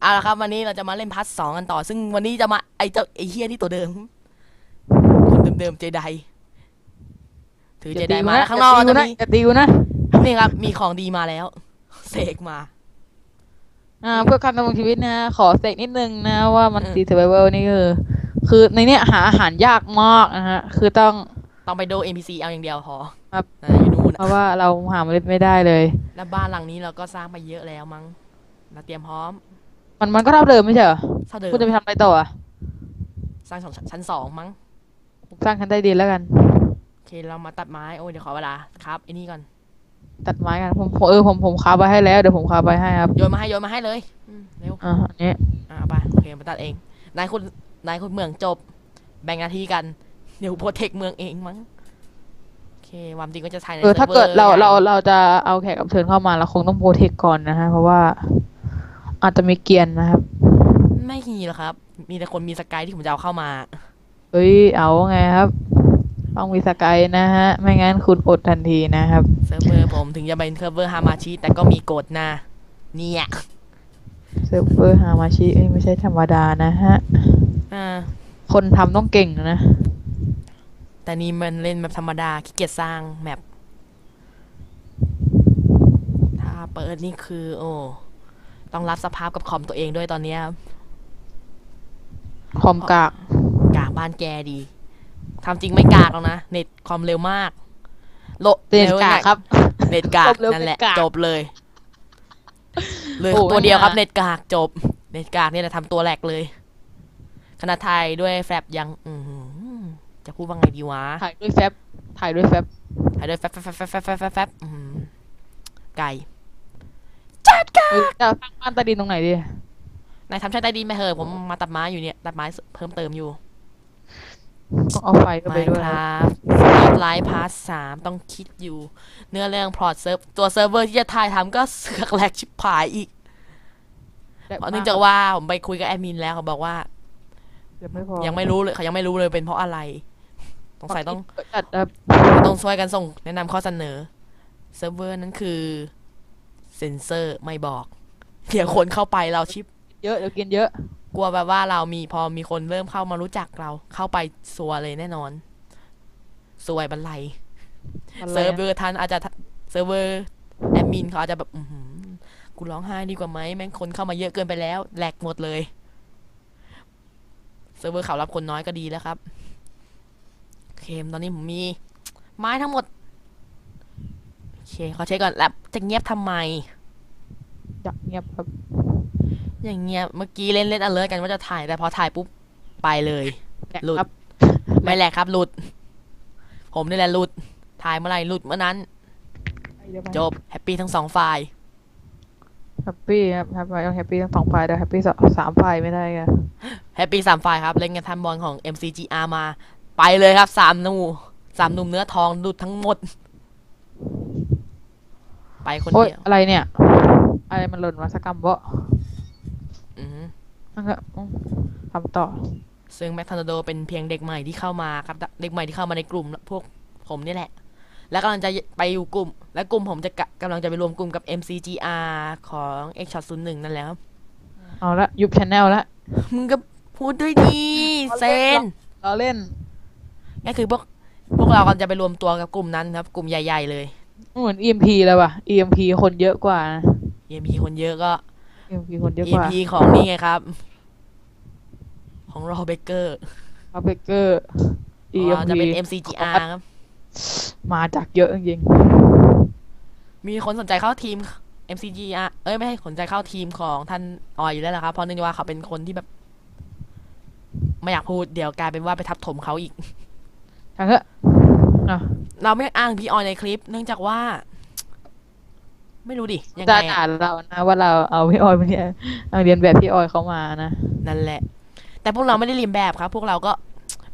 เอาละครับวันนี้เราจะมาเล่นพาร์ทสองกันต่อ ซึ่งวันนี้จะมาไอเจ้าไอเฮียนี่ตัวเดิม คนเดิมๆเจไดถือเจไดมาแล้วข้างนอกเราจะมีอย่าตีกูนะนี่ครับ มีของดีมาแล้วเสกมา อ่าเพื่อการดำรงชีวิตนะ ขอเสกนิดนึงนะว่ามันอืมตีเซอร์ไวนี่คือคือในเนี้ยหาอาหารยากมากนะฮะ คือต้องต้องไปดู NPC เอาอย่างเดียวพอครับอ่าอยู่นู่นเพราะว่าเราหาเมล็ดไม่ได้เลย แล้วบ้านหลังนี้เราก็สร้างไปเยอะแล้วมั้งเราเตรียมพร้อม มันมันก็เท่าเดิมไม่ใช่เหรอเท่าเดิมคุณจะไปทำอะไรต่ออะสร้างสองชั้นชั้นสองมั้งสร้างชั้นใต้ดินแล้วกันโอเคเรามาตัดไม้โอ้ยเดี๋ยวขอเวลาครับไอ้นี่ก่อน ตัดไม้กันผมผมเออผมผมคาบไว้ให้แล้วเดี๋ยวผมคาบไว้ให้ครับโยนมาให้โยนมาให้เลยอืมเร็วอ่าอันนี้อ่าไปโอเคมาตัดเองนายคุณนายคุณเมืองจบ แบ่งหน้าที่กันเดี๋ยวโปรเทคเมืองเองมั้งโอเคความจริงก็จะถ่ายในเออถ้าเกิดซิฟวอเราใหญ่เราเราจะเอาแขกรับเชิญเข้ามาเราคงต้องโปรเทคก่อนนะฮะเพราะว่า อาจจะมีเกรียนนะครับ ไม่มีหรอกครับ มีแต่คนมีสกายที่ผมจะเอาเข้ามา เฮ้ยเอาไงครับ ต้องมีสกายนะฮะ ไม่งั้นคุณอดทันทีนะครับเซิร์ฟเวอร์ผมถึงจะเป็นเซิร์ฟเวอร์ฮามาชิแต่ก็มีกฎนะ เนี่ยเซิร์ฟเวอร์ฮามาชิเอ้ยไม่ใช่ธรรมดานะฮะ อ่า คนทำต้องเก่งนะ แต่นี่มันเล่นแบบธรรมดาขี้เกียจสร้างแมปถ้าเปิดนี่คือ โอ้ ต้องรับสภาพกับคอมตัวเองด้วยตอนเนี้ยครับคอมกาก กากบ้านแกดีทำจริงไม่กากหรอกนะ เน็ตคอมเร็วมาก โลเตียนร็วกากไงครับ เน็ตกากจบเร็วนั่นแหละเน็ตกากจบเลย เลยโอ้ตัวเดียวครับไม่น่าเน็ตกากจบ เน็ตกากเนี่ยนะทำตัวแหลกเลยขณะถ่ายด้วยแฟลปยังอือหือจะพูดว่าไงดีวะ ถ่ายด้วยแฟบถ่ายด้วยแฟบถ่ายด้วยแฟบแฟบแฟบแฟบแฟบแฟบแฟบอือหือไก่ จัดกาเฮ้ยจะสร้างบ้านใต้ดินตรงไหนดีนายทำใช้ใต้ดินไหมเหอะผมมาตัดไม้อยู่เนี่ยตัดไม้เพิ่มเติมอยู่ต้องเอาไฟเข้าไปด้วย Minecraft ไลฟ์พาร์ทสามต้องคิดอยู่ เนื้อเรื่องพลอตเซิร์ฟตัวเซิร์ฟเวอร์ที่จะถ่ายทำก็เสือกแหลกชิบหายอีกเพราะเนื่องจากว่าผมไปคุยกับแอดมินแล้วเขาบอกว่า ยังไม่พอยังไม่รู้เลยเขายังไม่รู้เลยเป็นเพราะอะไรสงสัยต้องจัดแบบต้องช่วยกันส่ง แนะนำข้อเสนอเซิร์ฟเวอร์นั้นคือ เซนเซอร์ไม่บอก เดี๋ยวคนเข้าไปเราชิป เยอะเดี๋ยวกินเยอะ กลัวแบบว่าเรามีพอมีคนเริ่มเข้ามารู้จักเรา เข้าไปสัวเลยแน่นอนสวยบันไลเซิร์ฟเวอร์ท่านอาจจะเซิร์ฟเวอร์แอดมินเขาอาจจะแบบอือหือกูร้องไห้ดีกว่าไหมแม่งคนเข้ามาเยอะเกินไปแล้วแหลกหมดเลยเซิร์ฟเวอร์เขารับคนน้อยก็ดีแล้วครับโอเคตอนนี้ผมมี ไม้ทั้งหมด โอเคเขาเช็คก่อนแล้วจะเงียบทำไม อยากเงียบครับ อย่างเงียบเมื่อกี้เล่นเล่นอเลิร์กันว่าจะถ่ายแต่พอถ่ายปุ๊บไปเลยแหลกหลุดครับไม่แหลกครับหลุด ผมนี่แหละหลุด ถ่ายเมื่อไหร่หลุดเมื่อนั้น จบแฮปปี้ทั้งสองฝ่ายแฮปปี้ครับแฮปปี้ต้องแฮปปี้ทั้งสองฝ่ายแต่แฮปปี้สามฝ่ายไม่ได้ไงแฮปปี้สามฝ่ายครับเล่นกันทันบอลของ MCGR มา ไปเลยครับสามหนูสามหนุ่มเนื้อทองหลุดทั้งหมด ไปคนโอ๊ยเดียวอะไรเนี่ย อะไรมันหล่นมาสักกรรมบ่อือฮึนั่นก็อืมทำต่อ ซึ่งแมคทอนาโดเป็นเพียงเด็กใหม่ที่เข้ามาครับ เด็กใหม่ที่เข้ามาในกลุ่มพวกผมนี่แหละ แล้วกำลังจะไปอยู่กลุ่ม และกลุ่มผมจะกะกำลังจะไปรวมกลุ่มกับ MCGR ของ X Shot 01นั่นแหละครับ เอาละยุบชแนลละมึงก็พูดด้วยดีเซน เราเล่น ก็คือพวกพวกเรากำลังจะไปรวมตัวกับกลุ่มนั้นครับ กลุ่มใหญ่ ๆ เลย เหมือน EMP เลยว่ะ EMP คนเยอะกว่านะ EMP คนเยอะก็ EMP คนเยอะกว่า EMP ของนี่ไงครับ ของรอเบเกอร์อัพเบเกอร์ EMP จะเป็น MCGR ครับ มาจากเยอะจริงมีคนสนใจเข้าทีม MCGR เอ้ยไม่ให้สนใจเข้าทีมของท่านออยอยู่แล้วนะครับ เพราะเนื่องจากว่าเขาเป็นคนที่แบบ ไม่อยากพูดเดี๋ยวกลายเป็นว่าไปทับถมเขาอีก ๆทั้งเถอะอะ เราไม่อ้างพี่ออยในคลิป เนื่องจากว่า ไม่รู้ดิยังจะไงด่าอะเรานะว่าเราเอาพี่ออยมาเนี่ยเอาเรียนแบบพี่ออยเขามานะนั่นแหละ แต่พวกเราไม่ได้เรียนแบบครับ พวกเราก็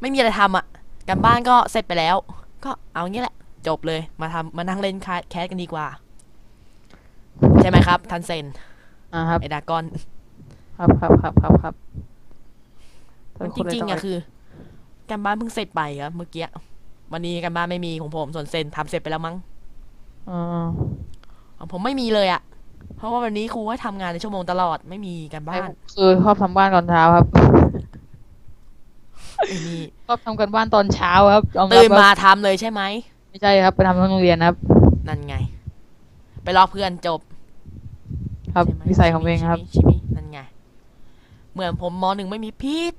ไม่มีอะไรทำอะการบ้านก็เสร็จไปแล้ว ก็เอางี้แหละ จบเลยมาทำมานั่งเล่นแคสกันดีกว่า ใช่ไหมครับ ทันเซนอ่าครับไอดากอน ครับครับครับครับครับมันจริงๆอะคือการบ้านเพิ่งเสร็จไปครับเมื่อกี้ วันนี้การบ้านไม่มีของผมส่วนเซนทำเสร็จไปแล้วมั้งอ่าของผมไม่มีเลยอะเพราะว่าวันนี้ครูให้ทำงานในชั่วโมงตลอดไม่มีการบ้านคือชอบทำบ้านตอนเช้าครับไม่มีชอบทำกันบ้านตอนเช้าครับยอรับตื่นมาว่าทำเลยใช่ไหมไม่ใช่ครับไปทำที่โรงเรียนครับ นั่นไง ไปรอเพื่อนจบครับใช่ไหมวิสัยของตัวเองครับ ชิมิชิมินั่นไงเหมือนผมมหนึ่งไม่มีพิษ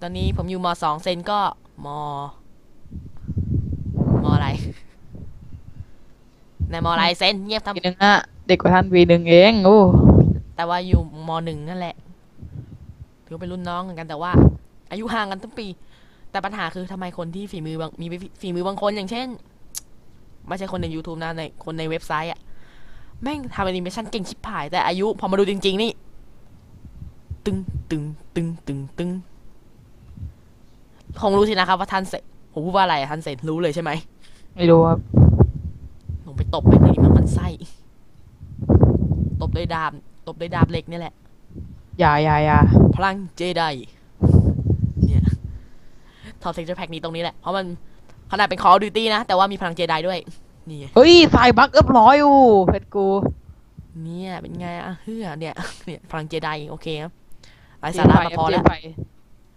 ตอนนี้ผมอยู่มสองเซนก็ มมอะไรในมอะไรเซนเงียบทปีหนึ่งอะเด็กกว่าท่านปีหนึ่งเองโอ้ำแต่ว่าอยู่มหนึ่งนั่นแหละ ถือว่าเป็นรุ่นน้องเหมือนกันแต่ว่า อายุห่างกันตั้งปี แต่ปัญหาคือทำไมคนที่ฝีมือบางมีฝีมือบางคนอย่างเช่น ไม่ใช่คนใน YouTube นะในคนในเว็บไซต์อะแม่งทำแอนิเมชันเก่งชิบหาย แต่อายุพอมาดูจริง ๆ นี่ ตึงตึงตึงตึงตึง คงรู้สินะครับว่าท่านเสร็จผมพูดว่าอะไรอะท่านเสร็จรู้เลยใช่ไหมไม่รู้ครับลงไปตบไม่งเลยดิมันมันไส้ตบด้วยดาบตบด้วยดาบเหล็กนี่แหละ อย่าอย่าอย่าพลังเจไดเนี่ยถอดเซ็กเจอร์แพ็กนี้ตรงนี้แหละ เพราะมันขนาดเป็น Call of Duty นะ แต่ว่ามีพลังเจไดด้วย นี่ไงเฮ้ยสายบักเรียบร้อยอูเพชรกู เนี่ยเป็นไงอะเฮือเนี่ยเนี่ยพลังเจไดโอเคครับไร้สาระมาพอแล้วเจไฟ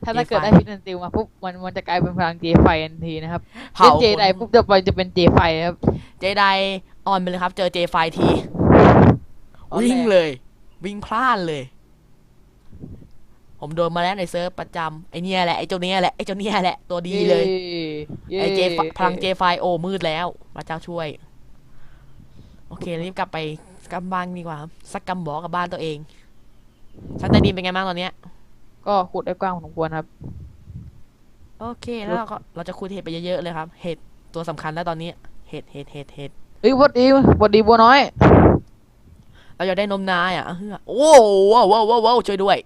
ถ้าถ้าเกิด J5 ได้พิษนันติวมาปุ๊บมันมันจะกลายเป็นพลังเจไฟทันทีนะครับเผา เล่นเจไดปุ๊บจะไปจะเป็นเจไฟครับ เจไดออนไปเลยครับ เจอเจไฟทีอ๋อวิ่งแหละเลย วิ่งพลาดเลย ผมโดนมาแล้วในเซิร์ฟประจำไอเนี่ยแหละไอเจ้าเนี้ยแหละไอเจ้าเนี้ยแหละตัวดีเลยย้ไอเจไฟพลังเจไฟโอมืดแล้วพระเจ้าช่วย โอเค รีบกลับไปกลับบ้านดีกว่าครับสักกำบอกกับบ้านตัวเองชั้นใต้ดินเป็นไงบ้างตอนเนี้ย ก็ขุดได้กว้างพอสมควรครับ โอเค แล้วเราก็เราจะคูดเห็ดไปเยอะๆเลยครับ เห็ดตัวสำคัญแล้วตอนนี้ เห็ดเห็ดเห็ดเห็ดเฮ้ยวัดดีวัดดีบัวน้อย เราอยากได้นมนายอะเฮ้ยโอ้ว้าวว้าวว้าวว้าวช่วยด้วย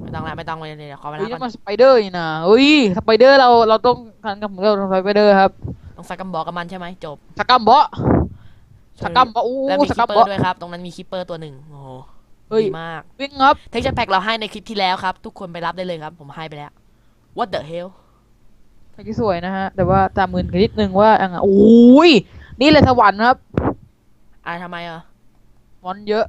ไม่ต้องแล้วไม่ต้องเลยเดี๋ยวขอเวเฮ้ยลานี่ก่มัอนนสไปเดอร์นี่นะเฮ้ยสไปเดอร์เราเราต้องทันกับเหมือนกับสไปเดอร์ครับต้องสักกำบอกกับมันใช่ไหมจบสกัมเบาะสกัมเบาะอู้แล้วมีสคิกัปมเปอเบาะร์ด้วยครับ ตรงนั้นมีคิปเปอร์ตัวหนึ่งโอ้โห เฮ้ย ดีมาก วิ่งครับเทคเจอร์แพ็กเราให้ในคลิปที่แล้วครับ ทุกคนไปรับได้เลยครับ ผมให้ไปแล้ว What the hell แท็กที่สวยนะฮะ แต่ว่าตามมือกันนิดนึงว่าอะโอ้ย นี่เลยสวรรค์ครับอ่าทำไมอะ มอนเยอะ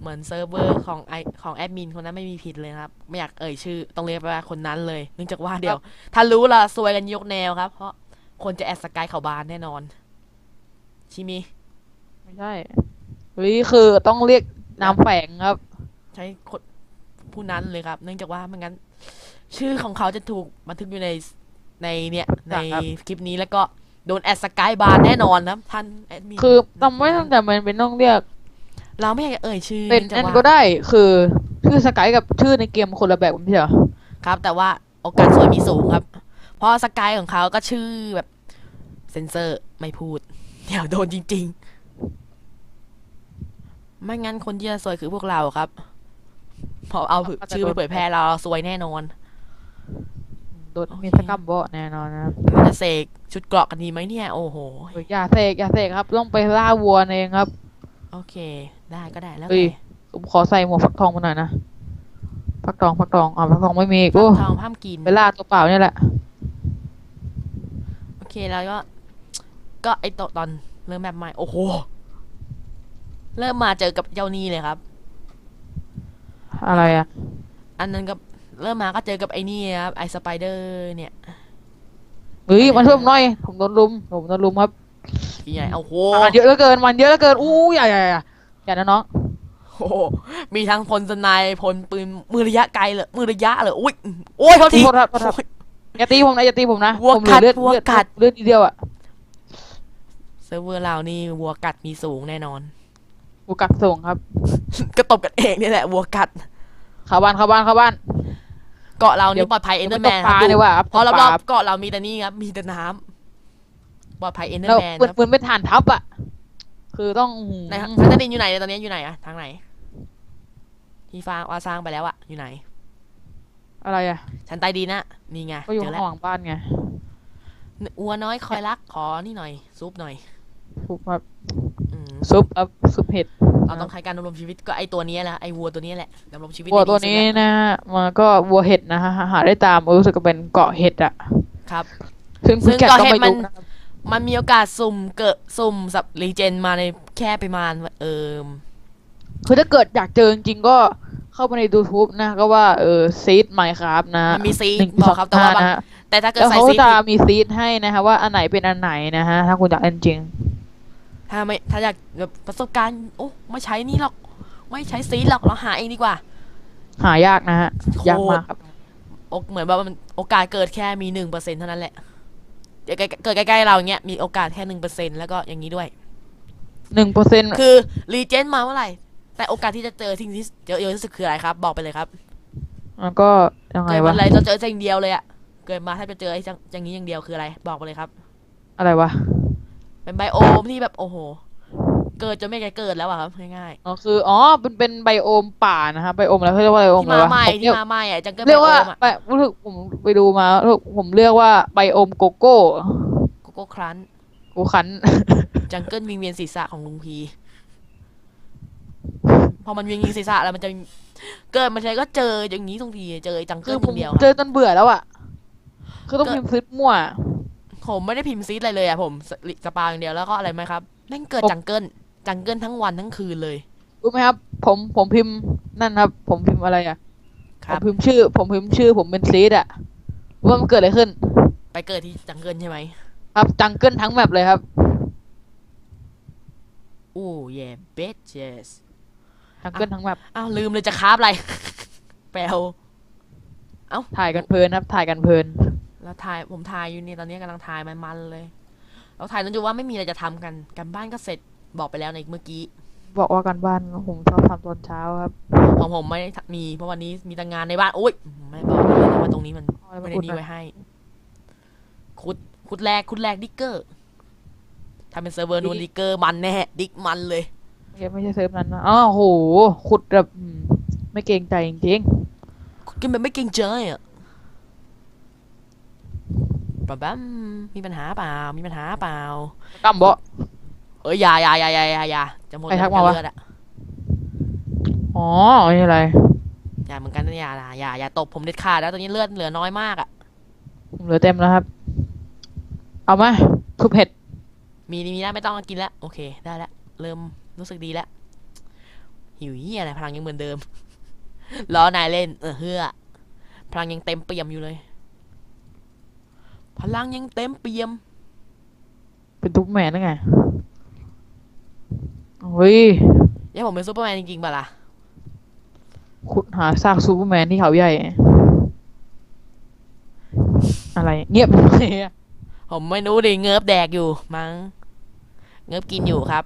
เหมือนเซิร์ฟเวอร์ของไอของแอดมินคนนั้นไม่มีผิดเลยนะครับ ไม่อยากเอ่ยชื่อ ต้องเรียกไปว่าคนนั้นเลย เนื่องจากว่าเดี๋ยว ถ้ารู้ละซวยกันยกแนวครับ เพราะคนจะแอดสกายเขาบานแน่นอน ชิมิ ไม่ใช่เฮ้ยคือต้องเรียก นามแฝงครับ ใช้คนผู้นั้นเลยครับ เนื่องจากว่าไม่งั้น ชื่อของเขาจะถูกบันทึกอยู่ในในเนี่ยในครับ คลิปนี้แล้วก็โดนแอดสกายบานแน่นอนนะครับท่านแอดมินคือต้องไม่ต้องจำเป็นเป็นต้องเรียก เราไม่อยากจะเอ่ยชื่อเป็นนื่องจากนั่นว่าก็ได้คือชื่อสกายกับชื่อในเกมคนละแบบไม่ใช่เหรอครับ แต่ว่าโอกาสสวยมีสูงครับ เพราะสกายของเขาก็ชื่อแบบเซนเซอร์ไม่พูดเดี๋ยวโดนจริง ๆ ไม่งั้นคนที่จะสวยคือพวกเราครับ พอเอาชื่อไปเผยแพร่เราสวยแน่นอน โดนโอเคมีสกัมเบาะแน่นอนนะครับมันจะเสกชุดเกราะกันดีไหมเนี่ย โอ้โหเฮ้ยอย่าเสกอย่าเสกครับ ต้องไปล่าวัวเองครับ โอเค ได้ก็ได้แล้วเฮ้ยแต่ผมขอใส่หมวกฟักทองมาหน่อยนะฟักทองฟักทองอ่าฟักทองไม่มีอีกโอ้ทองห้ามกินไปล่าตัวเปล่าเนี่ยแหละ โอเคแล้วก็ ก็ไอตอนตอนเริ่มแบบใหม่ โอ้โห เริ่มมาเจอกับเจ้านี่เลยครับ อะไรอะอันนั้นก็เริ่มมาก็เจอกับไอ้นี่ครับไอสไปเดอร์เนี่ยเฮ้ยมาช่วยผมหน่อย ผมโดนลุมผมโดนลุมครับที่ใหญ่โอ้โหมันเยอะเหลือเกินมันเยอะเหลือเกินอู้อย่าอย่าอย่าอย่านะน้องโอ้โหมีทั้งพลสนายพลปืนมือระยะไกลเลยมือระยะเลยอุ้ยโอ้ยโทษทีโทษครับโทษครับโอ้ยอย่าตีผมนะอย่าตีผมนะวัวผมเหลือเลือดกัดวัวเลือดกัดเลือดทีเดียวอะเซิร์ฟเวอร์เรานี่วัวกัดมีสูงแน่นอน กูกัดส่งครับ ก็ตบกันเองนี่แหละวัวกัดเข้าบ้านเข้าบ้านเข้าบ้าน เกาะเราเดี๋นี่ยวปลอดภัยเอ็นเดอร์ตแมกนปลาดีกว่าครับเพราะตกปรลาอบๆเกาะเรามีแต่นี่ครับมีแต่น้ำปลอดภัยเอ็นเดอแล้วร์แมนเหมือนเหมือนเป็นฐานทัพอะ คือต้องไหนครับชั้นใต้ดินอยู่ไหนเนี่ยตอนนี้อยู่ไหนอะทางไหน ที่ฟ้าว่าสร้างไปแล้วอะอยู่ไหน อะไรอะ ชั้นใต้ดินนะนี่ไงก็อยู่เจอข้างแล้วหลังบ้านไงอัวน้อยคอยรักขอนี่หน่อยซุปหน่อยซุปครับอืม ซุปครับซุปเห็ดเราต้องใช้การดำรงชีวิตก็ไอตัวนี้แหละไอวัวตัวนี้แหละดำรงชีวิตวัวได้ดีตัวสุดนี้แล้วนะฮะมันก็วัวเห็ดนะฮะหาได้ตามเออรู้สึกจะเป็นเกาะเห็ดอะครับซึ่งซึ่พี่งแกะเกาะก็เห็ดไม่มันรู้นะครับมันมีโอกาสสุ่มเกิดสุ่มสับรีเจนมาในแค่ประมาณเอิมคือถ้าเกิดอยากเจอจริงๆก็เข้าไปใน YouTube นะ ก็ว่าเออซีดไมค์ครับนะมันมีซีดหนึ่งบอกครับแต่ว่าบางนะฮะแต่ถ้าเกิดแล้วใส่เขาซีดจะผิดมีซีดให้นะคะว่าอันไหนเป็นอันไหนนะฮะถ้าคุณอยากเล่นจริง ถ้าไม่ถ้าอยากแบบประสบการณ์โอ้ไม่ใช้นี่หรอก ไม่ใช้ซีดหรอกเราหาเองดีกว่า หายากนะฮะโคตรยากมากครับโอเหมือนแบบว่ามันโอกาสเกิดแค่มีหนึ่งเปอร์เซ็นเท่านั้นแหละเกิดใกล้เกิดใกล้ๆเราอย่างเงี้ยมีโอกาสแค่หนึ่งเปอร์เซ็นแล้วก็อย่างนี้ด้วยหนึ่งเปอร์เซ็นต์คือรีเจนมาเมื่อไหร่ แต่โอกาสที่จะเจอสิ่งที่เยอะเยอะที่สุดคืออะไรครับ บอกไปเลยครับมันก็ยังไงเกิดวะวันอะไรเราเจอสิ่งเดียวเลยอะเกิดมาถ้าจะเจอไอ้จังอย่างนี้อย่างเดียวคืออะไร บอกไปเลยครับ อะไรวะ เป็นไบโอมที่แบบโอ้โห เกิดจนไม่ไกลเกิดแล้วอะครับง่ายอ๋อคืออ๋อเป็นเป็นไบโอมป่านะฮะไบโอมอะไรเขาเรียกว่าไบโอๆมที่อะไรมาวะใหม่ผมที่เรียกมาใหม่อะจังเกิลไบเรียกโอว่ามอะไปรู้สึกผมไปดูมาผมเรียกว่าไบโอมโกโก้โกโก้ครันกูขัน จังเกิลวิงเวียนศีรษะของลุงพี พอมันวิงเวียนศีรษะแล้วมันจะเกิดมาทีไรก็เจออย่างนี้ทุกทีเจอไอ้จังคืเกิอลผคมนเดียวเจอจนเบื่อแล้วอะ คือต้องก็ พิมพ์ซิดมั่ว ผมไม่ได้พิมพ์ซีดอะไรเลยอะผมสสปาอย่างเดียวแล้วก็อะไรไหมครับแม่งเกิดผมจังเกิลจังเกิลทั้งวันทั้งคืนเลย รู้ไหมครับ ผมผมพิมพ์นั่นครับ ผมพิมพ์อะไรอะคผรับมพิมพ์ชื่อ ผมพิมพ์ชื่อ ผมเป็นซีดอะรู้ว่ามันเกิดอะไรขึ้น ไปเกิดที่จังเกิลใช่ไหมครับจังเกิลทั้งแมปเลยครับโอ้เย่เบสเจสจังเกิลทั้งแมปอ้าวลืมเลยจะคราบอะไร แปลวถ่ายกันเพลินครับ ถ่ายกันเพลิน แล้วถ่ายผมถ่ายอยู่นี่ตอนนี้กำลังถ่ายมันมันๆเลย เราถ่ายจนดูว่าไม่มีอะไรจะทำกันกันบ้านก็เสร็จบอกไปแล้วในเมื่อกี้ บอกว่ากันบ้านผมชอบทำตอนเช้าครับ ของผมไม่ได้มี เพราะวันนี้มีแต่งานในบ้านโอ๊ยไม่บอกเลยนะว่าตรงนี้มันเอาอะไรไม่มาได้อุดนี่หน่อยไว้ให้ คุดคุดแรกคุดแรกดิกเกอร์ถ้าเป็นเซิร์ฟเวอร์นูนดิกเกอร์มันแน่ดิกมันเลยไม่ใช่ไม่ใช่เซิร์ฟนั้นนะอ้าวโหขุดแบบอืมไม่เกรงใจจริงกินแบบไม่เกรงใจอะ ปะบัมมีปัญหาเปล่า มีปัญหาเปล่าๆกำบ่เอ้ยอย่าอย่าอย่าอย่าอย่าอย่าจะหมดใครทักแล้วมาวะ เลือดอะอ๋อไม่เป็นไรอย่าเหมือนกันนะอย่านะอย่าอย่าตบผมเด็ดขาดแล้วตอนนี้เลือดเหลือน้อยมากอะผมเหลือเต็มแล้วครับ เอามาทุบเห็ดมีมีแล้วไม่ต้องกินแล้วโอเคได้แล้วเริ่มรู้สึกดีแล้วหิวเหี้ยอะไรพลังยังเหมือนเดิม ล้อนายเล่นเออเฮือพลังยังเต็มเปี่ยมอยู่เลย พลังยังเต็มเปี่ยม เป็นทุบแมนได้ไงเฮ้ยอย่าผมเป็นซูเปอร์แมนจริงๆป่ะล่ะ ขุดหาซากซูเปอร์แมนที่เขาใหญ่ อะไร เงียบเลยอะผมไม่รู้ดิเงิบแดกอยู่มั้ง เงิบกินอยู่ครับ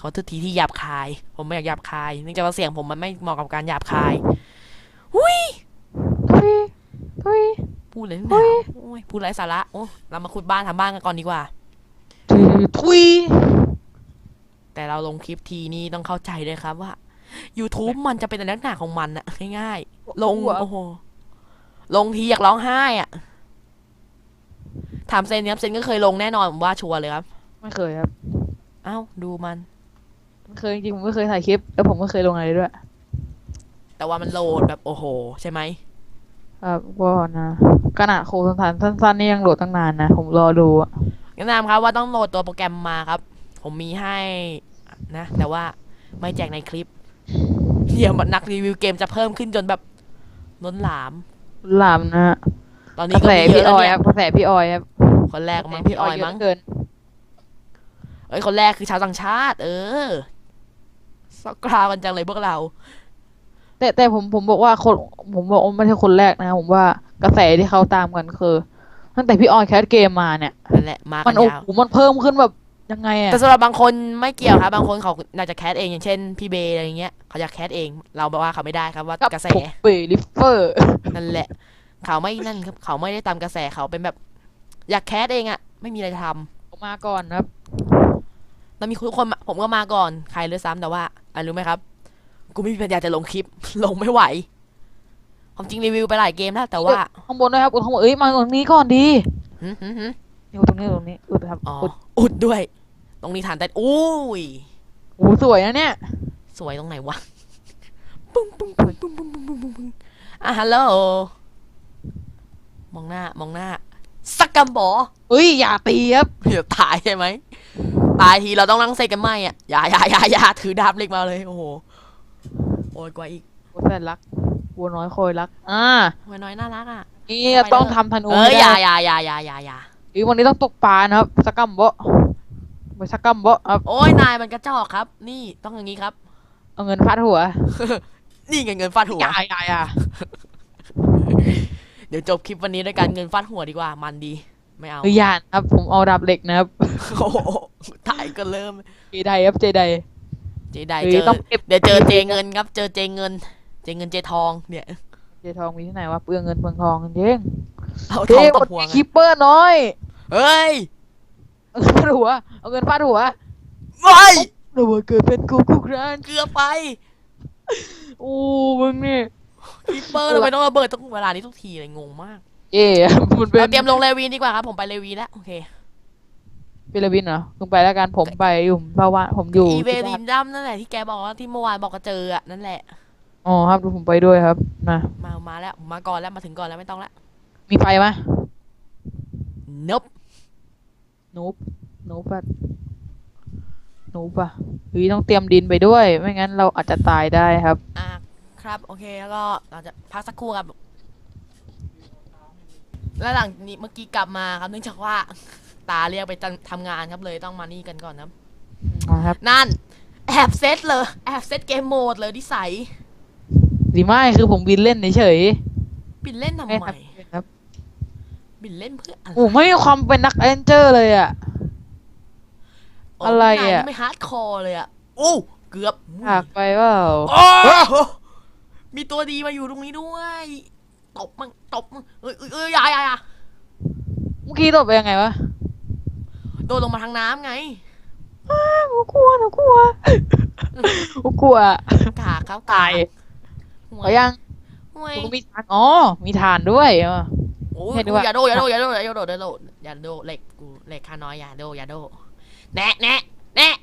ขอโทุกทีที่หยาบคาย ผมไม่อยากหยาบคายเนื่องจากว่าเสียงผมมันไม่เหมาะกับการหยาบคายทุยทุย พูดเลยเฮ้ยโอ้ยพูดไร้สาระโอ้เรามาขุดบ้านทำบ้านกันก่อนดีกว่า ทุยทุยแต่เราลงคลิปทีนี้ต้องเข้าใจด้วยครับว่า YouTube มันจะเป็นลักษณะของมันอะง่ายๆ ลงโอ้โหลงทีอยากร้องไห้อะถามเซนครับเซนก็เคยลงแน่นอนผมว่าชัวร์เลยครับ ไม่เคยครับ เอ้าดูมันไม่เคยจริงๆผมไม่เคยถ่ายคลิป แล้วผมไม่เคยลงอะไรด้วย แต่ว่ามันโหลดแบบโอ้โห ใช่ไหม ครับก็นะขนาดโคสถานสั้นๆนี่ยังโหลดตั้งนานนะ ผมรอดูอะแนะนำครับว่าต้องโหลดตัวโปรแกรมมาครับ ผมมีให้นะ แต่ว่าไม่แจกในคลิป เดี๋ยวนักรีวิวเกมจะเพิ่มขึ้นจนแบบล้นหลามลามนะฮะตอนกนี้ระก็แสมีเยพี่อะอแล้วอยเนี่ยครับกระแสพี่ออยครับคนแรกมั้งพี่ออยมั้งเกินเอ้ยคนแรกคือชาวต่างชาติ เออสกราวกันจังเลยพวกเรา แต่แต่ผมผมบอกว่าคนผมบอกว่าไม่ใช่คนแรกนะผมว่ากระแสที่เขาตามกันคือ ตั้งแต่พี่ออยแคสเกมมาเนี่ยนั่นแหละมามักันนโอ้ยาวโหมันเพิ่มขึ้นแบบยังไงอะแต่สำหรับบางคนไม่เกี่ยวครับบางคนเขาน่าจะแคสเองอย่างเช่นพี่เบย์อะไรอย่างเงี้ยเขาอยากแคสเองเราบอกว่าเขาไม่ได้ครับว่ากับกระแสผมเบลิฟเฟอร์นั่นแหละ เขาไม่นั่นครับเขาไม่ได้ตามกระแสเขาเป็นแบบ อยากแคสเองอะไม่มีอะไรทำมาก่อนครับแล้วมีทุกคนมาผมก็มาก่อนใครเลยซ้ำแต่ว่าอะรู้ไหมครับ กูไม่มีปัญญาจะลงคลิป ลงไม่ไหวความจริงรีวิวไปหลายเกมแล้วแต่ว่าข้างบนด้วยครับอุดข้างบนเอ้ยมาตรงนี้ก่อนดีหึหึหึนี่อุดตรงนี้อุดตรงนี้อุดครับอ๋ออุดอุดด้วย ตรงนี้ฐานแต่อุ้ยโอ้โหสวยนะเนี่ยสวยตรงไหนวะปึ้งปึ้งปึ้งปึ้งปึ้งปึ้งปึ้งปึ้งอะฮัลโหลมองหน้ามองหน้า สักกัมบอเอ้ยอย่าตีครับเดี๋ยวตายใช่ไหมตายทีเราต้องนั่งเซกันไหมอะอย่าอย่าอย่าอย่าถือดาบเหล็กมาเลยโอ้โหโอ้ยกว่าอีกวัวแสนรักวัวน้อยคอยรัก อ่าวัวน้อยน่ารักอะ นี่ต้องทำธนูเอ้ยให้อย่าได้อย่าอย่าอย่าอย่าอย่าอีวันนี้ต้องตกปลานะครับสกัมโบะไปสกัมโบะครับโอ้ยนายมันกระจอกครับ นี่ต้องอย่างนี้ครับ เอาเงินฟาดหัวนี่ไงเงินฟาดหัว อย่าอย่าอย่าเดี๋ยวจบคลิปวันนี้ด้วยการเงินฟาดหัวดีกว่า มันดี ไม่เอาเฮ้ยอย่านะครับผมเอาดาบเหล็กนะครับโอ้โหถ่ายก็เริ่มเจไดครับเจได เจไดเฮ้ยเจอต้องเก็บ เดี๋ยวเจอเจเงินครับ เจอเจเงิน เจเงินเจทองเนี่ย เจทองมีที่ไหนวะเปลืองเงินเปลืองทองจริงเอาทเฮ้องยตคบนหัวมีไงคิปเปอร์น้อยเฮ้ยเอาเงินฟาดหัวเอาเงินฟาดหัวไม่หรือว่าเกิดเป็นกูกูครานเกลือไปโอ้มึงนี่คิปเปอร์ทำไมต้องระเบิดต้องเวลานี้ทุกทีเลยงงมากเย่มันเป็นเราเตรียมลงเลวีนดีกว่าครับผมไปเลวีนแล้วโอเค ฟิลิปปินส์เหรอลงไปแล้วกันผมไปอยู่เพราะว่าผมอยู่อีเวที่ลิบ้านนดัมนั่นแหละที่แกบอกว่าที่เมื่อวานบอกก็เจออะนั่นแหละอ๋อครับผมไปด้วยครับนะมามาแล้วมาก่อนแล้วมาถึงก่อนแล้วไม่ต้องแล้วมีไฟไหมนบนูบนูบอะนูบอะเฮ้ยต้องเตรียมดินไปด้วย ไม่งั้นเราอาจจะตายได้ครับอะครับโอเคแล้วก็เราจะพักสักครู่ครับแล้วหลังนี้เมื่อกี้กลับมาครับเนื่องจากว่า ตาเรียกไปทำทำงานครับเลยต้องมานี่กันก่อนครับ นะครับนั่น แอบเซตเลยแอบเซตเกมโหมดเลยดิสัยดีไม่คือผมบินเล่นเฉยบินเล่นๆทำให้ไมครับครับบินเล่นเพื่ออะไรโอ้ไม่มีความเป็นนักเอนเจอร์เลยอะโอะไรอะ นายนี่ไม่ฮาร์ดคอร์เลยอะโอ้เกือบอยากไปเปล่าโอ้มีตัวดีมาอยู่ตรงนี้ด้วยตบมันตบมันเอ้ยเอ้ยเอ้ยอยาอยาอยาเมื่อกี้ตกไปยังไงวะ โดนลงมาทางน้ำไงหนูกลัวหนูกลัวหนูกลัวกากครับตายห่วขอยังห่วยหนูก็มีทานอ๋อมีทานด้วยอะโอ้ยเห็นด้วยอย่าโดอย่าโดอย่าโดอย่าโดอย่าโดอย่าโดเหล็กกูเหล็กข้าน้อยอย่าโดอย่าโดแนะแนะแนะ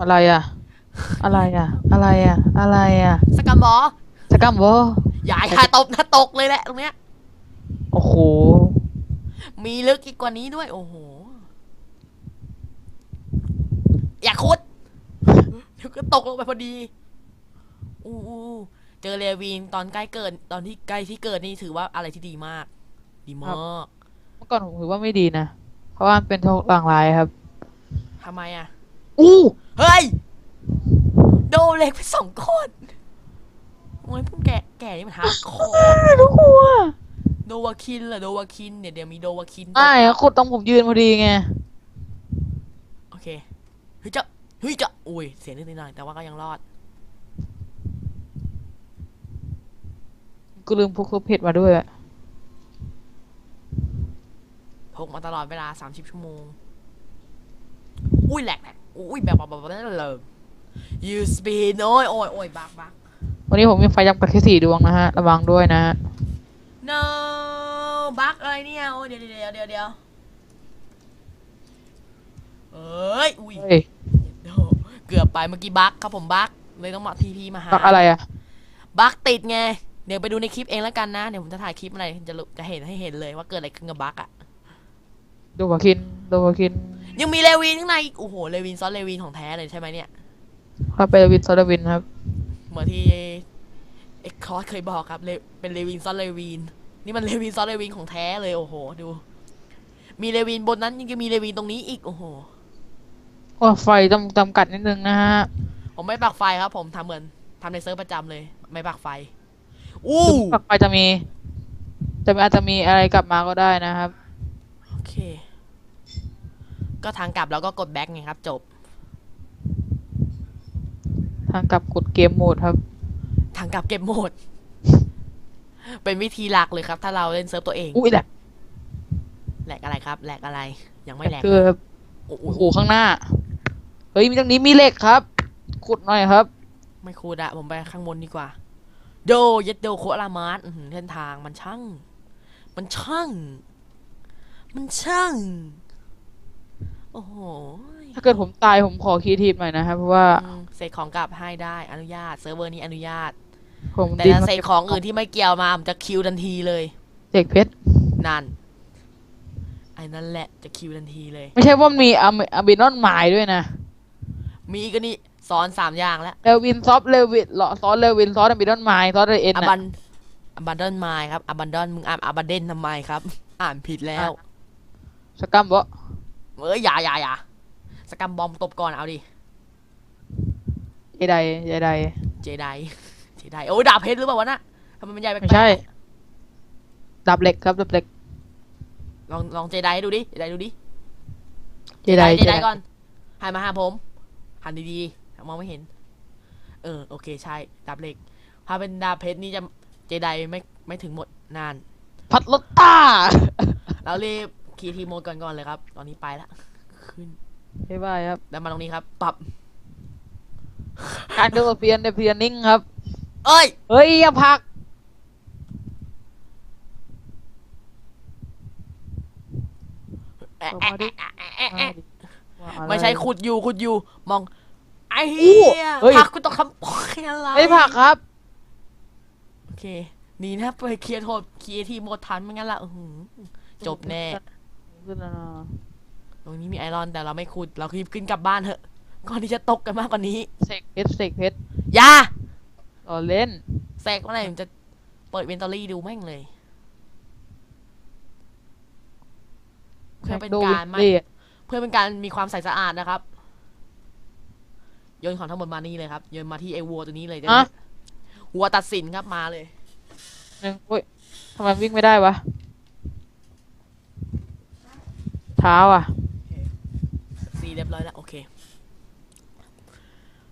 อะไรอะ อะไรอะ อะไรอะ อะไรอะสกัมบอสกัมโบอย่าอย่าตบนะตกเลยแหละตรงเนี้ยโอ้โห มีลึกอีกกว่านี้ด้วย โอ้โห อย่าคุดเดี๋ยวก็ตกลงไปพอดีอู้อู้เจอเลวีนตอนใกล้เกิด ตอนที่ใกล้ที่เกิดนี่ถือว่าอะไรที่ดีมาก ดีมากเมื่อก่อนผมถือว่าไม่ดีนะ เพราะว่ามันเป็นโชคลางลายครับทำไมอะ อู้เฮ้ย โดนเหล็กไปสองคนโอ้ยพวกแกแกนี่มันหาคอหนูกลัวโดวาคินเหรอโดวาคินเนี่ยเดี๋ยวมีโดวาคินอ่าขุดตรงผมยืนพอดีไง โอเค เฮ้ยจะเฮ้ยจะอุ้ยเสียงนิดหน่อยแต่ว่าก็ยังรอด กูลืมพกซุปเผ็ดมาด้วยอะพกมาตลอดเวลา30ชั่วโมง อุ้ยแหลกแหลกอุ้ยแบบแบบแบบนั้นเลย you speed โอ้ยโอ้ยโอ้ยบักบักวันนี้ผมมีไฟจำกัดแค่สี่ดวงนะฮะ ระวังด้วยนะฮะ no บักอะไรเนี่ย โอ้ยเดี๋ยวเดี๋ยวเดี๋ยวเดี๋ยวเอ้ย อุ้ยเฮ้ยโอ้เกือบไปเมื่อกี้บักครับผมบักเลยต้องมาทีพีมาหาบักอะไรอะ บักติดไง เดี๋ยวไปดูในคลิปเองแล้วกันนะ เดี๋ยวผมจะถ่ายคลิปอะไรจะรู้จะเห็นให้เห็นเลยว่าเกิดอะไรขึ้นกับบักอะดูวาคิน ดูวาคินยังมีเลวินข้างในอีกโอ้โห เลวินซอสเลวินของแท้เลยใช่ไหมเนี่ย ครับไปวินซอดวินครับ เหมือนที่เอ็กคอร์สเคยบอกครับเลเป็นเลวินซอสเลวิน นี่มันเลวินซอสเลวินของแท้เลยโอ้โห ดู มีเลวินบนนั้นยังจะมีเลวินตรงนี้อีกโอ้โห โอ้ไฟจำจำกัดนิดนึงนะฮะ ผมไม่ปักไฟครับ ผมทำเหมือนทำในเซิร์ฟประจำเลย ไม่ปักไฟ อู้ปักไฟจะมี จะมีอาจจะมีอะไรกลับมาก็ได้นะครับ โอเค ก็ทางกลับแล้วก็กดแบ็กไงครับ จบ ทางกลับกดเกมโหมดครับ ทางกลับเก็บโหมด เป็นวิธีหลักเลยครับ ถ้าเราเล่นเซิร์ฟตัวเอง อุ้ยแหละแหลกอะไรครับแหลกอะไร ยังไม่แหลกคือ โอ้โหโอ้โหข้างหน้า เฮ้ยมีตรงนี้มีเหล็กครับขุดหน่อยครับ ไม่คูดอะผมไปข้างบนดีกว่า โดเยดโดโคอามาร์ทเส้นทางมันช่าง มันช่าง มันช่าง โอ้โหถ้าเกิดผมตายผมขอคีย์ทีมหน่อยนะครับเพราะว่าอืมเสกของกลับให้ได้อนุญาตเซิร์ฟเวอร์นี้อนุญาต ผมแต่ดิ้นถ้ามาเสกของอื่นที่ไม่เกี่ยวมาผมจะคิวทันทีเลยเสกเพชรนั่น ไอ้นั่นแหละจะคิวทันทีเลย ไม่ใช่ว่ามีอะอะบินอนหมายด้วยนะมีก็นี่สอนสามอย่างแล้วเลวินซอฟเลวินเหรอซอสเลวินซอสอะบินอนหมายซอสเอ็นออะบันอบันดอนไมครับอบันดอนมึงอ่านอบันเดนทำไมครับ อ่านผิดแล้วสกัมบอเอ้ยอย่าอย่าอย่าสกัมบอมตบก่อนเอาดิเจไดเจไดเจไดเจไดโอ้ยดาบเพชรหรือเปล่าวะน่ะทำไมมันใหญ่แปลกๆไม่ใช่ดับเหล็กครับดับเหล็ก ลองลองเจไดให้ดูดิเจไดดูดิเจไดเจไดก่อนหันมาหาผมหันดีๆมองไม่เห็น เออโอเคใช่ดาบเหล็กถ้าเป็นดาบเพชรนี่จะเจไดไม่ไม่ถึงหมดนาน พัดลต้าเรารีบคีย์ทีโหมดก่อนก่อนเลยครับ ตอนนี้ไปละขึ้นบ๊ายบายครับแล้วมาตรงนี้ครับ ปรับการดูเพียนเดเพียนนิ่งครับ เอ้ย เฮ้ยอย่าพัก แอะ ออก แอะ มาดิ แอะแอะแอะแอะ ว่าอะ ไรไม่ใช่ขุดอยู่ขุดอยู่ มอง ไอ้อู้เหี้ยเฮ้ย ผักกูต้องคำปอยอะไรไม่ผักครับ โอเคนี่นะไปเคลียร์โทษเคลียร์ทีโหมดทันไม่งั้นละอื้อหือจบแน่ ขึ้นแล้วนะตรงนี้มีไอรอนแต่เราไม่ขุด เรารีบขึ้นกลับบ้านเถอะ ก่อนที่จะตกกันมากกว่านี้เสกเพชรเสกเพชรอย่า ต่อเล่น แซกเมื่อไหร่ผมจะเปิดเวนตอรี่ดูแม่งเลย พื่อเป็นดูการไม่เรียเพื่อเป็นการมีความใสสะอาดนะครับโยนของทั้งหมดมานี่เลยครับโยนมาที่ไอวัวตัวนี้เลยอะวัวตัดสินครับมาเลยหนึ่งเฮ้ยทำไมวิ่งไม่ได้วะเท้าอะสีเรียบร้อยแล้วโอเค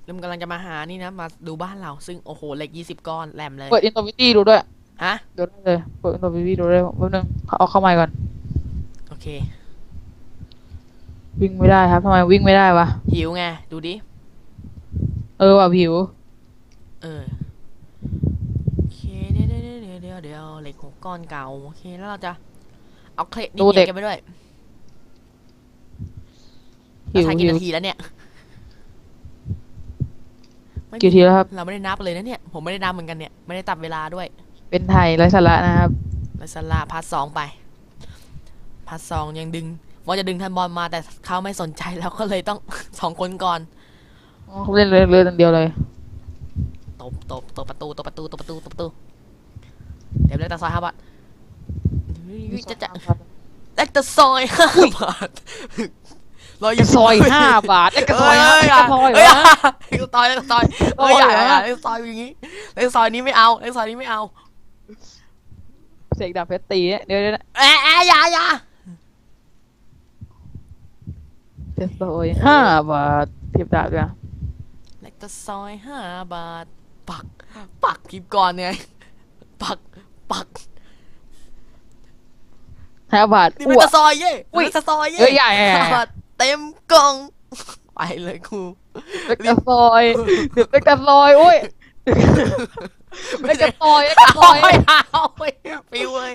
เริ่มกำลังจะมาหานี่นะ มาดูบ้านเรา ซึ่ง โอ้โหเหล็กยี่สิบก้อนแหลมเลย เปิดอินโทรวิตี้ดูด้วย ฮะดูได้เลย เปิดอินโทรวิตี้ดูได้แป๊บนึงเอาเข้ามาก่อน โอเค วิ่งไม่ได้ครับทำไมวิ่งไม่ได้วะ หิวไง ดูดิ เออว่ะผิว เออ โอเค เดี๋ยวเดี๋ยวเดี๋ยวเดี๋ยวเดี๋ยวเหล็กหกก้อนเก่า โอเค แล้วเราจะ เอาเคล็ดนี่ดูเด็กเก็บไปด้วยหิวเราถ่ายหิกี่วนาทีแล้วเนี่ยไม่กี่ทีแล้วครับ เราไม่ได้นับเลยนะเนี่ย ผมไม่ได้นับเหมือนกันเนี่ย ไม่ได้ตัดเวลาด้วย เป็นไทยไร้สาระนะครับไลซาร่าพาร์ทสองไปพาร์ทสองยังดึง ว่าจะดึงทันบอลมาแต่เขาไม่สนใจแล้วก็เลยต้อง สองคนก่อนเขาเล่นเลยเลยอย่างเดียวเลย ตบตบตบประตูตบประตูตบประตูตบประตูเดี๋ยวเล็กตาซอยห้าบาทจะจะเล็กตาซอยห้าบาทรอจะซอยห้าบาทไอ้กระซอยห้าเอ้ยกระซอยเอ้ยเหรอเล็กซอยเล็กซอยเอ้ยอย่าอย่าอย่าเล็กซอยอย่างงี้เล็กซอยนี้ไม่เอาเล็กซอยนี้ไม่เอาเสกดาบเพชรตีเนี่ยเดี๋ยวเดี๋ยวแอะแอะอย่าอย่า จะซอยห้าบาทเทียบดาบด้วยเล็กตาซอยห้าบาท ปัก ปักคลิปก่อนไงปัก ปักห้าบาทนี่เป็นอ้วตาซอยเย่อุ้ยเป็นตาซอยเย่เอ้ยใหญ่แหห้าะบาทเต็มกล่อง ไปเลยครูเล็กกระซอยเล็กกระซอยอุ้ยเล็กกระซอยเล็กกระซโอ้อยยเอาไปฟิวเลย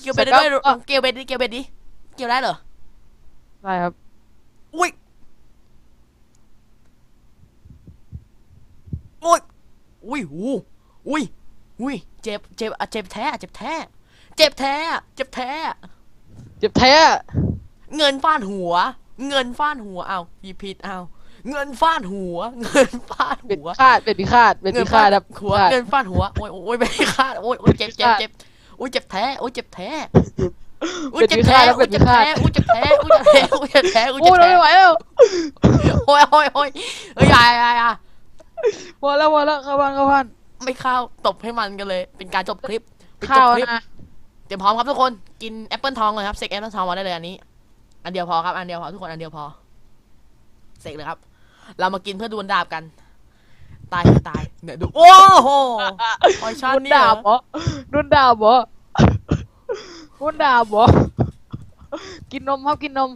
เกี่ยวเบ็ดได้ด้วยเหรอเกี่ยวเบ็ดดิเกี่ยวเบ็ดดิเกี่ยวได้เหรอ ได้ครับ อุ้ยอุ้ยอุ้ยหูอุ้ยอุ้ยเจ็บเจ็บอะเจ็บแท้อะเจ็บแท้ เจ็บแท้อะเจ็บแท้อะเจ็บแท้ เงินฟาดหัว เงินฟาดหัวเอาหยิบผิดเอาเงินฟาดหัว เงินฟาดเป็ดหัว พิฆาตเป็ดพิฆาตเป็ดเงิพิฆาตครับหัวพิฆาตเงินฟาดหัว โอ้ยโอ้ยไม่คาดโอ้ยโอ้ยเจ็บเจ็บเจ็บโอ้ยเจ็บแท้โอ้ยเจ็บแท้โอ้ยเจ็บแท้โอ้ยเจ็บแท้โอ้ยเจ็บแท้โอ้ยเจ็บแท้โอ้ยเจ็บแท้โอ้ยโอ้เจ็บยแท้ไม่ไหวแล้วโอ้ยโอ้ยโอ้ยเอ้ยอย่าอย่าอย่าพอแล้วพอแล้วเข้าบ้านเข้าบ้านไม่เข้าตบให้มันกันเลย เป็นการจบคลิปปิดจข้าบวคลิปนะเตรียมพร้อมครับทุกคน กินแอปเปิลทองเลยครับเสกแอปเปิลทองมาได้เลยอันนี้ อันเดียวพอครับ อันเดียวพอทุกคนอันเดียวพอเสกเลยครับ เรามากินเพื่อดวลดาบกัน ตายคือตายเนี่ยดู โอ้โหปล่อยชาดุตินนี่ดาเหรบอเหรอดุนดาบเหรอ ดุนดาบเหรอกินนมครับกินนม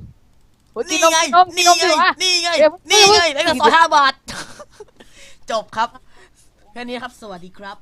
โอ้ยกินนี่นมไงกินนมกินนี่นมไงอยู่อะนี่ไงเดี๋ยวนี่ไงเดี๋ยวได้เงินสองห้าบาท จบครับ แค่นี้ครับ สวัสดีครับ